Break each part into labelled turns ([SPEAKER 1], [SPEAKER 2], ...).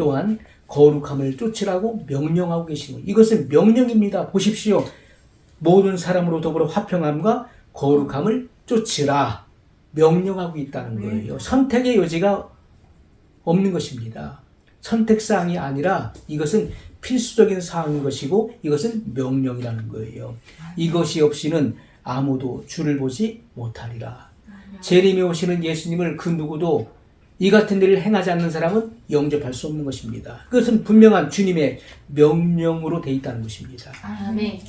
[SPEAKER 1] 또한 거룩함을 쫓으라고 명령하고 계시는 거예요. 이것은 명령입니다. 보십시오. 모든 사람으로 더불어 화평함과 거룩함을 쫓으라 명령하고 있다는 거예요. 선택의 여지가 없는 것입니다. 선택 사항이 아니라 이것은 필수적인 사항인 것이고 이것은 명령이라는 거예요. 이것이 없이는 아무도 주를 보지 못하리라. 재림에 오시는 예수님을 그 누구도 이 같은 일을 행하지 않는 사람은 영접할 수 없는 것입니다. 그것은 분명한 주님의 명령으로 돼 있다는 것입니다.
[SPEAKER 2] 아멘.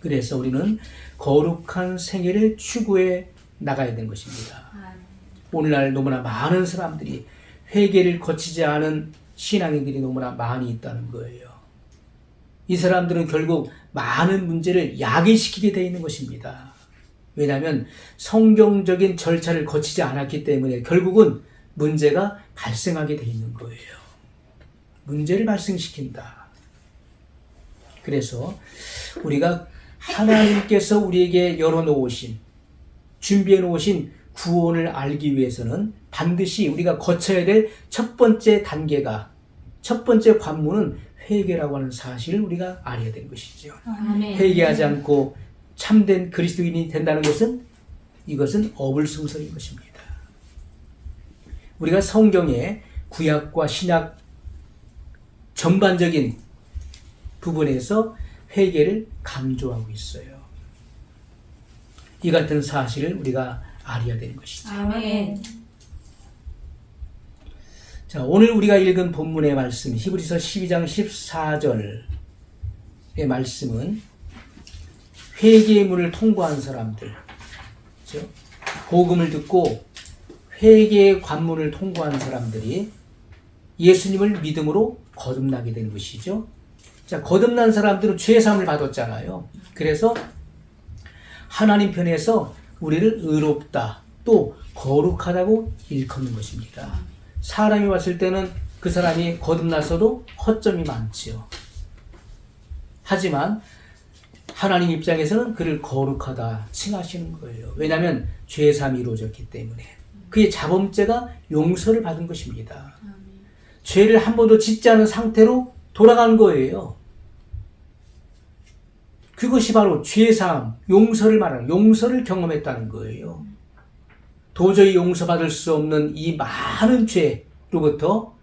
[SPEAKER 1] 그래서 우리는 거룩한 생애를 추구해 나가야 되는 것입니다. 오늘날 너무나 많은 사람들이 회개를 거치지 않은 신앙인들이 너무나 많이 있다는 거예요. 이 사람들은 결국 많은 문제를 야기시키게 되어 있는 것입니다. 왜냐하면 성경적인 절차를 거치지 않았기 때문에 결국은 문제가 발생하게 되어 있는 거예요. 문제를 발생시킨다. 그래서 우리가 하나님께서 우리에게 열어놓으신 준비해 놓으신 구원을 알기 위해서는 반드시 우리가 거쳐야 될 첫 번째 단계가 첫 번째 관문은 회개라고 하는 사실을 우리가 알아야 되는 것이죠. 회개하지 않고 참된 그리스도인이 된다는 것은 이것은 어불성설인 것입니다. 우리가 성경의 구약과 신약 전반적인 부분에서 회개를 강조하고 있어요. 이 같은 사실을 우리가 알아야 되는 것이죠.
[SPEAKER 2] 아멘.
[SPEAKER 1] 자, 오늘 우리가 읽은 본문의 말씀, 히브리서 12장 14절의 말씀은 회개의 문을 통과한 사람들, 그죠? 복음을 듣고 회개의 관문을 통과한 사람들이 예수님을 믿음으로 거듭나게 되는 것이죠. 자, 거듭난 사람들은 죄 사함을 받았잖아요. 그래서 하나님 편에서 우리를 의롭다, 또 거룩하다고 일컫는 것입니다. 사람이 왔을 때는 그 사람이 거듭나서도 허점이 많지요. 하지만 하나님 입장에서는 그를 거룩하다 칭하시는 거예요. 왜냐하면 죄삼이 이루어졌기 때문에 그의 자범죄가 용서를 받은 것입니다. 죄를 한 번도 짓지 않은 상태로 돌아간 거예요. 그것이 바로 죄사함, 용서를 말하는 용서를 경험했다는 거예요. 도저히 용서받을 수 없는 이 많은 죄로부터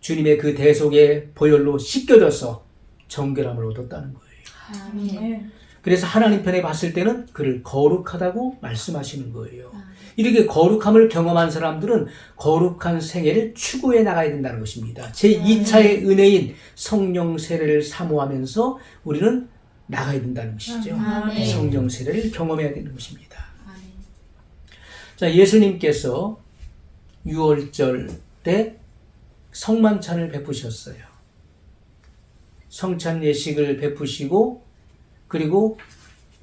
[SPEAKER 1] 주님의 그 대속의 보혈로 씻겨져서 정결함을 얻었다는 거예요.
[SPEAKER 2] 아멘.
[SPEAKER 1] 그래서 하나님 편에 봤을 때는 그를 거룩하다고 말씀하시는 거예요. 이렇게 거룩함을 경험한 사람들은 거룩한 생애를 추구해 나가야 된다는 것입니다. 제2차의 은혜인 성령 세례를 사모하면서 우리는 나가야 된다는 것이죠.
[SPEAKER 2] 아멘.
[SPEAKER 1] 성령 세례를 경험해야 되는 것입니다.
[SPEAKER 2] 아멘.
[SPEAKER 1] 자, 예수님께서 6월절 때 성만찬을 베푸셨어요. 성찬 예식을 베푸시고 그리고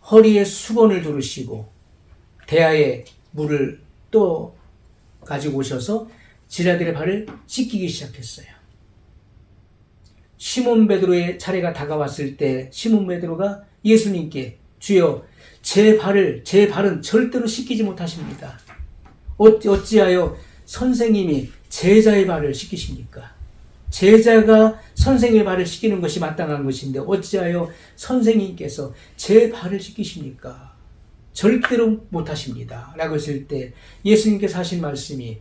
[SPEAKER 1] 허리에 수건을 두르시고 대야에 물을 또 가지고 오셔서 지라들의 발을 씻기기 시작했어요. 시몬 베드로의 차례가 다가왔을 때 시몬 베드로가 예수님께 주여 제 발을 제 발은 절대로 씻기지 못하십니다. 어찌- 어찌하여 선생님이 제자의 발을 씻기십니까? 제자가 선생님의 발을 씻기는 것이 마땅한 것인데 어찌하여 선생님께서 제 발을 씻기십니까? 절대로 못하십니다. 라고 했을 때 예수님께서 하신 말씀이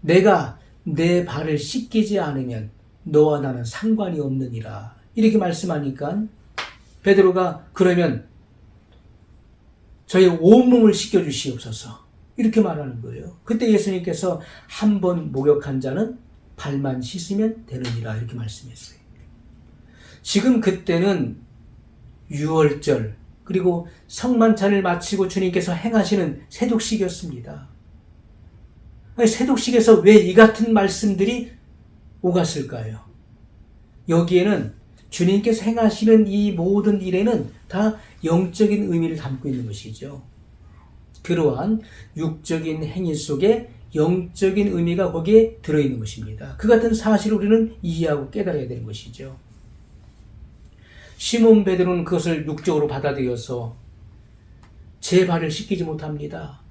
[SPEAKER 1] 내가 내 발을 씻기지 않으면 너와 나는 상관이 없느니라. 이렇게 말씀하니까 베드로가 그러면 저의 온몸을 씻겨 주시옵소서. 이렇게 말하는 거예요. 그때 예수님께서 한 번 목욕한 자는 발만 씻으면 되느니라 이렇게 말씀했어요. 지금 그때는 6월절 그리고 성만찬을 마치고 주님께서 행하시는 세독식이었습니다. 세독식에서 왜 이 같은 말씀들이 오갔을까요? 여기에는 주님께서 행하시는 이 모든 일에는 다 영적인 의미를 담고 있는 것이죠. 그러한 육적인 행위 속에 영적인 의미가 거기에 들어있는 것입니다. 그 같은 사실을 우리는 이해하고 깨달아야 되는 것이죠. 시몬 베드로는 그것을 육적으로 받아들여서 제 발을 씻기지 못합니다.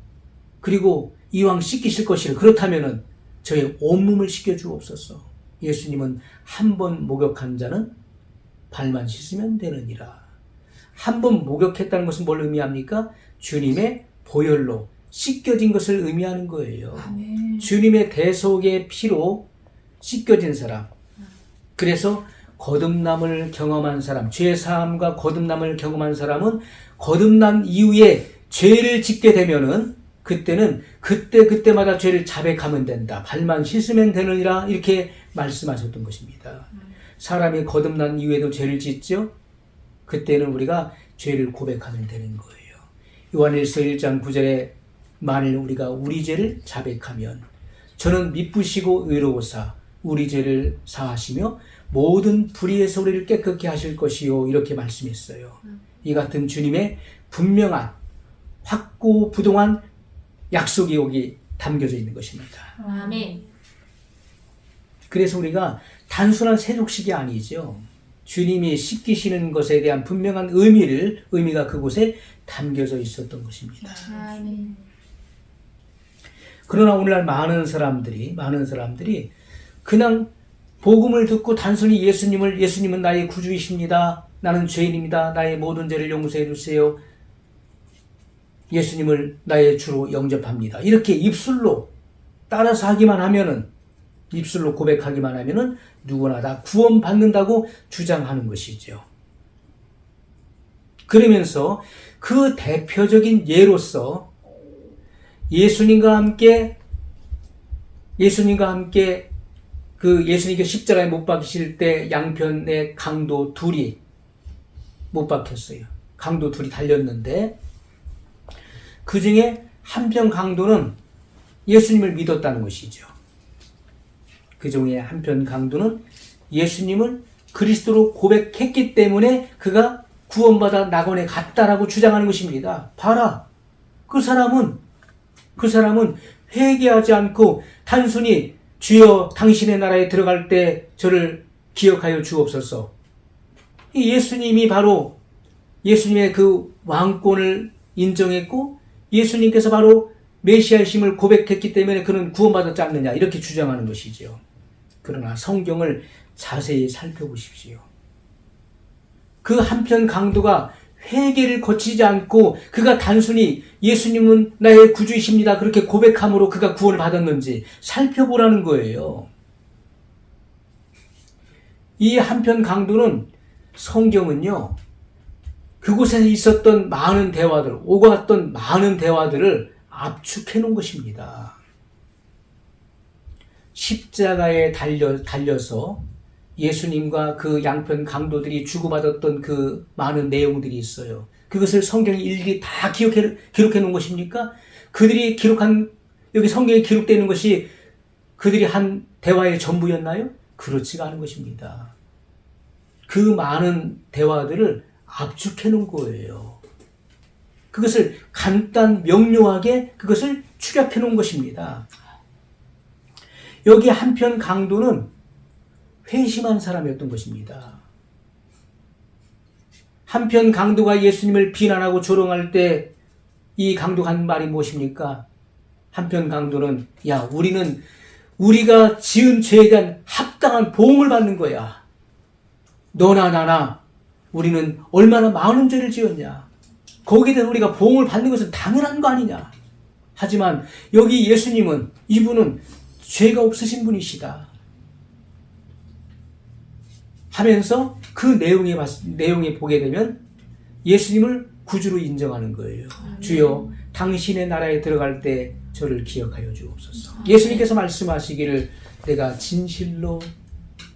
[SPEAKER 1] 그리고 이왕 씻기실 것이라 그렇다면은 저의 온몸을 씻겨 주옵소서. 예수님은 한 번 목욕한 자는 발만 씻으면 되느니라. 한 번 목욕했다는 것은 뭘 의미합니까? 주님의 보혈로 씻겨진 것을 의미하는 거예요.
[SPEAKER 2] 아멘.
[SPEAKER 1] 주님의 대속의 피로 씻겨진 사람. 그래서 거듭남을 경험한 사람, 죄 사함과 거듭남을 경험한 사람은 거듭난 이후에 죄를 짓게 되면은 그때는 그때 그때마다 죄를 자백하면 된다. 발만 씻으면 되느니라 이렇게 말씀하셨던 것입니다. 사람이 거듭난 이후에도 죄를 짓죠. 그때는 우리가 죄를 고백하면 되는 거예요. 요한일서 1장 9절에 만일 우리가 우리 죄를 자백하면 저는 미쁘시고 의로우사 우리 죄를 사하시며 모든 불의에서 우리를 깨끗게 하실 것이요 이렇게 말씀했어요. 이 같은 주님의 분명한 확고 부동한 약속이 여기 담겨져 있는 것입니다.
[SPEAKER 3] 아멘.
[SPEAKER 1] 그래서 우리가 단순한 세족식이 아니죠. 주님이 씻기시는 것에 대한 분명한 의미를 의미가 그곳에 담겨져 있었던 것입니다.
[SPEAKER 3] 아멘.
[SPEAKER 1] 그러나 오늘날 많은 사람들이 많은 사람들이 그냥 복음을 듣고 단순히 예수님을 예수님은 나의 구주이십니다. 나는 죄인입니다. 나의 모든 죄를 용서해 주세요. 예수님을 나의 주로 영접합니다. 이렇게 입술로 따라서 하기만 하면은 입술로 고백하기만 하면은 누구나 다 구원받는다고 주장하는 것이죠. 그러면서 그 대표적인 예로서 예수님과 함께 예수님과 함께 그 예수님께 십자가에 못 박히실 때 양편의 강도 둘이 못 박혔어요. 강도 둘이 달렸는데 그 중에 한편 강도는 예수님을 믿었다는 것이죠. 그 중에 한편 강도는 예수님을 그리스도로 고백했기 때문에 그가 구원받아 낙원에 갔다라고 주장하는 것입니다. 봐라. 그 사람은 그 사람은 회개하지 않고 단순히 주여 당신의 나라에 들어갈 때 저를 기억하여 주옵소서. 이 예수님이 바로 예수님의 그 왕권을 인정했고 예수님께서 바로 메시아이심을 고백했기 때문에 그는 구원받았지 않느냐 이렇게 주장하는 것이지요. 그러나 성경을 자세히 살펴보십시오. 그 한편 강도가 회개를 거치지 않고 그가 단순히 예수님은 나의 구주이십니다. 그렇게 고백함으로 그가 구원을 받았는지 살펴보라는 거예요. 이 한편 강도는 성경은요, 그곳에 있었던 많은 대화들, 오고 갔던 많은 대화들을 압축해 놓은 것입니다. 십자가에 달려, 달려서 예수님과 그 양편 강도들이 주고받았던 그 많은 내용들이 있어요. 그것을 성경이 일일이 다 기록해, 기록해 놓은 것입니까? 그들이 기록한, 여기 성경에 기록되는 것이 그들이 한 대화의 전부였나요? 그렇지가 않은 것입니다. 그 많은 대화들을 압축해 놓은 거예요. 그것을 간단 명료하게 그것을 축약해 놓은 것입니다. 여기 한편 강도는 회심한 사람이었던 것입니다. 한편 강도가 예수님을 비난하고 조롱할 때 이 강도가 한 말이 무엇입니까? 한편 강도는 야 우리는 우리가 지은 죄에 대한 합당한 보응을 받는 거야. 너나 나나 우리는 얼마나 많은 죄를 지었냐. 거기에 대해 우리가 보응을 받는 것은 당연한 거 아니냐. 하지만 여기 예수님은 이분은 죄가 없으신 분이시다. 하면서 그 내용에 봤, 내용에 보게 되면 예수님을 구주로 인정하는 거예요. 주여 당신의 나라에 들어갈 때 저를 기억하여 주옵소서. 예수님께서 말씀하시기를 내가 진실로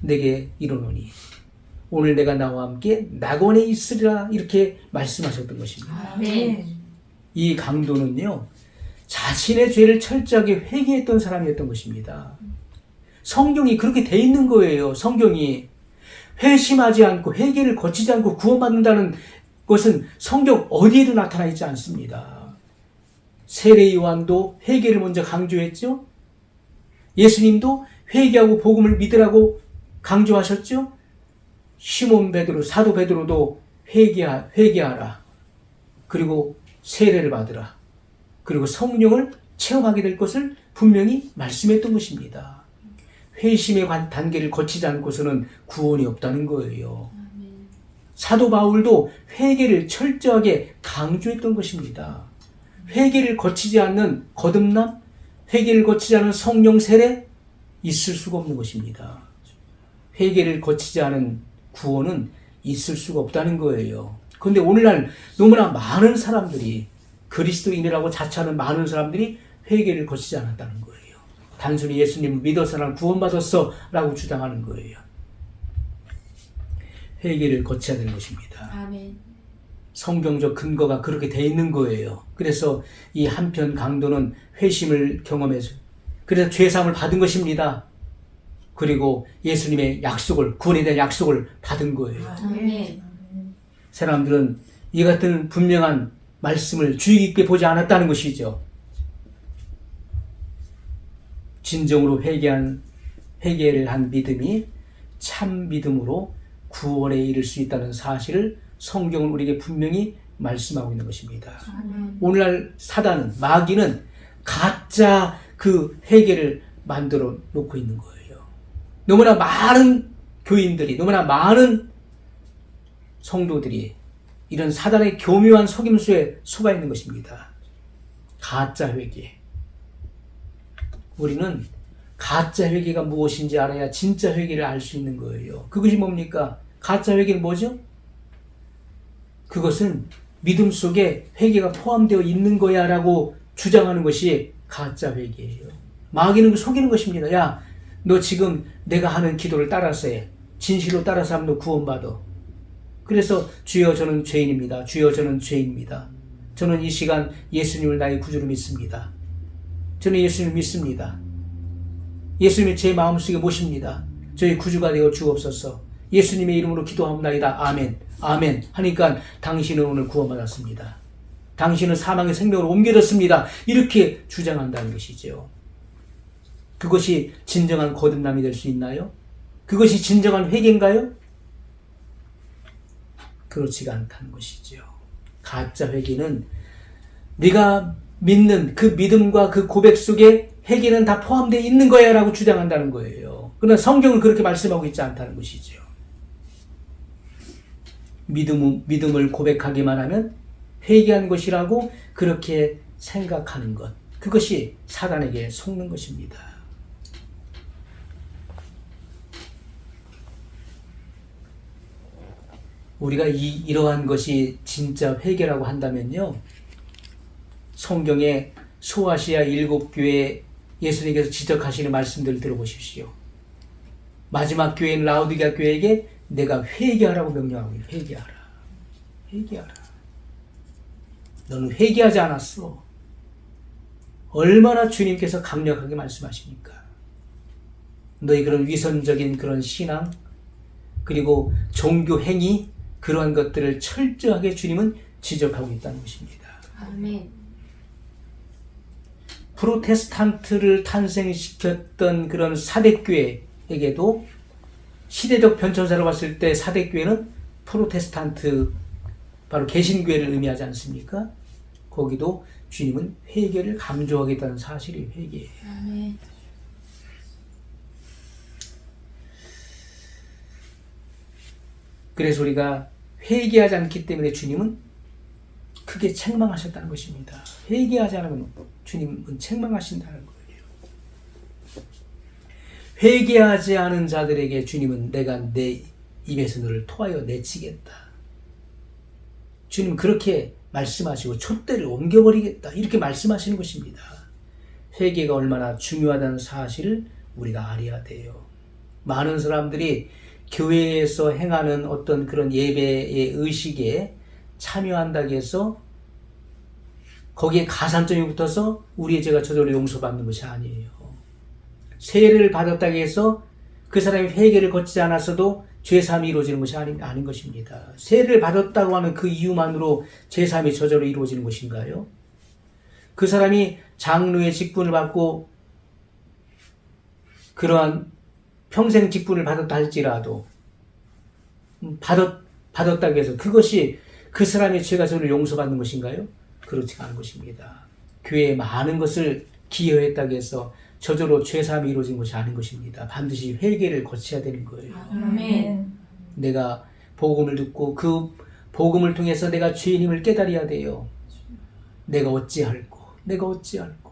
[SPEAKER 1] 내게 이르노니 오늘 내가 나와 함께 낙원에 있으리라 이렇게 말씀하셨던 것입니다.
[SPEAKER 3] 아멘.
[SPEAKER 1] 이 강도는요, 자신의 죄를 철저하게 회개했던 사람이었던 것입니다. 성경이 그렇게 돼 있는 거예요. 성경이 회심하지 않고 회개를 거치지 않고 구원받는다는 것은 성경 어디에도 나타나 있지 않습니다. 세례 요한도 회개를 먼저 강조했죠. 예수님도 회개하고 복음을 믿으라고 강조하셨죠. 시몬 베드로, 사도 베드로도 회개하, 회개하라. 그리고 세례를 받으라. 그리고 성령을 체험하게 될 것을 분명히 말씀했던 것입니다. 회심의 관- 단계를 거치지 않고서는 구원이 없다는 거예요.
[SPEAKER 2] 아멘.
[SPEAKER 1] 사도 바울도 회개를 철저하게 강조했던 것입니다. 회개를 거치지 않는 거듭남, 회개를 거치지 않은 성령 세례 있을 수가 없는 것입니다. 회개를 거치지 않은 구원은 있을 수가 없다는 거예요. 그런데 오늘날 너무나 많은 사람들이 그리스도인이라고 자처하는 많은 사람들이 회개를 거치지 않았다는 거예요. 단순히 예수님 믿어서 난 구원받았어 라고 주장하는 거예요. 회개를 거쳐야 되는 것입니다.
[SPEAKER 2] 아멘.
[SPEAKER 1] 성경적 근거가 그렇게 돼 있는 거예요. 그래서 이 한편 강도는 회심을 경험해서 그래서 죄사함을 받은 것입니다. 그리고 예수님의 약속을 구원에 대한 약속을 받은 거예요.
[SPEAKER 2] 아멘.
[SPEAKER 1] 사람들은 이 같은 분명한 말씀을 주의 깊게 보지 않았다는 것이죠. 진정으로 회개한 회개를 한 믿음이 참 믿음으로 구원에 이를 수 있다는 사실을 성경은 우리에게 분명히 말씀하고 있는 것입니다.
[SPEAKER 2] 아멘.
[SPEAKER 1] 오늘날 사단은 마귀는 가짜 그 회개를 만들어 놓고 있는 거예요. 너무나 많은 교인들이 너무나 많은 성도들이 이런 사단의 교묘한 속임수에 속아 있는 것입니다. 가짜 회개. 우리는 가짜 회개가 무엇인지 알아야 진짜 회개를 알 수 있는 거예요. 그것이 뭡니까? 가짜 회개는 뭐죠? 그것은 믿음 속에 회개가 포함되어 있는 거야 라고 주장하는 것이 가짜 회개예요. 마귀는 그 속이는 것입니다. 야, 너 지금 내가 하는 기도를 따라서 해. 진실로 따라서 하면 너 구원받아. 그래서 주여 저는 죄인입니다. 주여 저는 죄인입니다. 저는 이 시간 예수님을 나의 구주로 믿습니다. 저는 예수님을 믿습니다. 예수님이 제 마음속에 모십니다. 저희 구주가 되어 주옵소서. 예수님의 이름으로 기도합니다. 아멘. 아멘. 하니까 당신은 오늘 구원받았습니다. 당신은 사망의 생명으로 옮겨졌습니다. 이렇게 주장한다는 것이죠. 그것이 진정한 거듭남이 될 수 있나요? 그것이 진정한 회개인가요? 그렇지가 않다는 것이죠. 가짜 회개는 네가 믿는 그 믿음과 그 고백 속에 회개는 다 포함되어 있는 거야라고 주장한다는 거예요. 그러나 성경은 그렇게 말씀하고 있지 않다는 것이죠. 믿음, 믿음을 고백하기만 하면 회개한 것이라고 그렇게 생각하는 것. 그것이 사단에게 속는 것입니다. 우리가 이, 이러한 것이 진짜 회개라고 한다면요. 성경의 소아시아 일곱 교회 예수님께서 지적하시는 말씀들을 들어보십시오. 마지막 교회인 라우디가 교회에게 내가 회개하라고 명령하고 회개하라. 회개하라. 너는 회개하지 않았어. 얼마나 주님께서 강력하게 말씀하십니까? 너희 그런 위선적인 그런 신앙, 그리고 종교 행위, 그러한 것들을 철저하게 주님은 지적하고 있다는 것입니다.
[SPEAKER 2] 아멘.
[SPEAKER 1] 프로테스탄트를 탄생시켰던 그런 사대교회에게도 시대적 변천사로 봤을 때 사대교회는 프로테스탄트 바로 개신교회를 의미하지 않습니까? 거기도 주님은 회개를 강조하겠다는 사실이 회개예요.
[SPEAKER 2] 아멘.
[SPEAKER 1] 그래서 우리가 회개하지 않기 때문에 주님은 크게 책망하셨다는 것입니다. 회개하지 않으면 주님은 책망하신다는 거예요. 회개하지 않은 자들에게 주님은 내가 내 입에서 너를 토하여 내치겠다. 주님 그렇게 말씀하시고 촛대를 옮겨버리겠다. 이렇게 말씀하시는 것입니다. 회개가 얼마나 중요하다는 사실을 우리가 알아야 돼요. 많은 사람들이 교회에서 행하는 어떤 그런 예배의 의식에 참여한다고 해서 거기에 가산점이 붙어서 우리의 죄가 저절로 용서받는 것이 아니에요. 세례를 받았다고 해서 그 사람이 회개를 거치지 않았어도 죄사함이 이루어지는 것이 아닌, 아닌 것입니다. 세례를 받았다고 하는 그 이유만으로 죄사함이 저절로 이루어지는 것인가요? 그 사람이 장로의 직분을 받고 그러한 평생 직분을 받았다 할지라도 음, 받았, 받았다고 해서 그것이 그 사람의 죄가 저를 용서받는 것인가요? 그렇지 않은 것입니다. 교회에 많은 것을 기여했다고 해서 저절로 죄사함이 이루어진 것이 아닌 것입니다. 반드시 회개를 거쳐야 되는 거예요.
[SPEAKER 2] 아멘.
[SPEAKER 1] 내가 복음을 듣고 그 복음을 통해서 내가 죄인임을 깨달아야 돼요. 내가 어찌할꼬, 내가 어찌할꼬.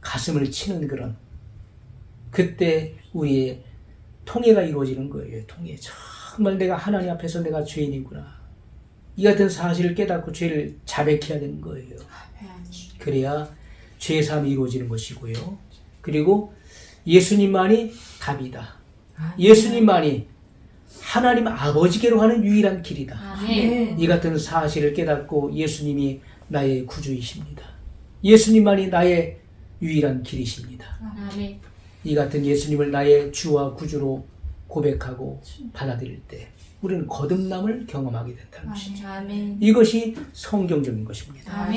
[SPEAKER 1] 가슴을 치는 그런 그때 우리의 통해가 이루어지는 거예요. 통해. 정말 내가 하나님 앞에서 내가 죄인이구나. 이 같은 사실을 깨닫고 죄를 자백해야 되는 거예요. 그래야 죄 사함이 이루어지는 것이고요. 그리고 예수님만이 답이다. 예수님만이 하나님 아버지께로 가는 유일한 길이다. 이 같은 사실을 깨닫고 예수님이 나의 구주이십니다. 예수님만이 나의 유일한 길이십니다. 이 같은 예수님을 나의 주와 구주로 고백하고 받아들일 때 우리는 거듭남을 경험하게 된다는 것입니다.
[SPEAKER 2] 아멘.
[SPEAKER 1] 이것이 성경적인 것입니다.
[SPEAKER 2] 아멘.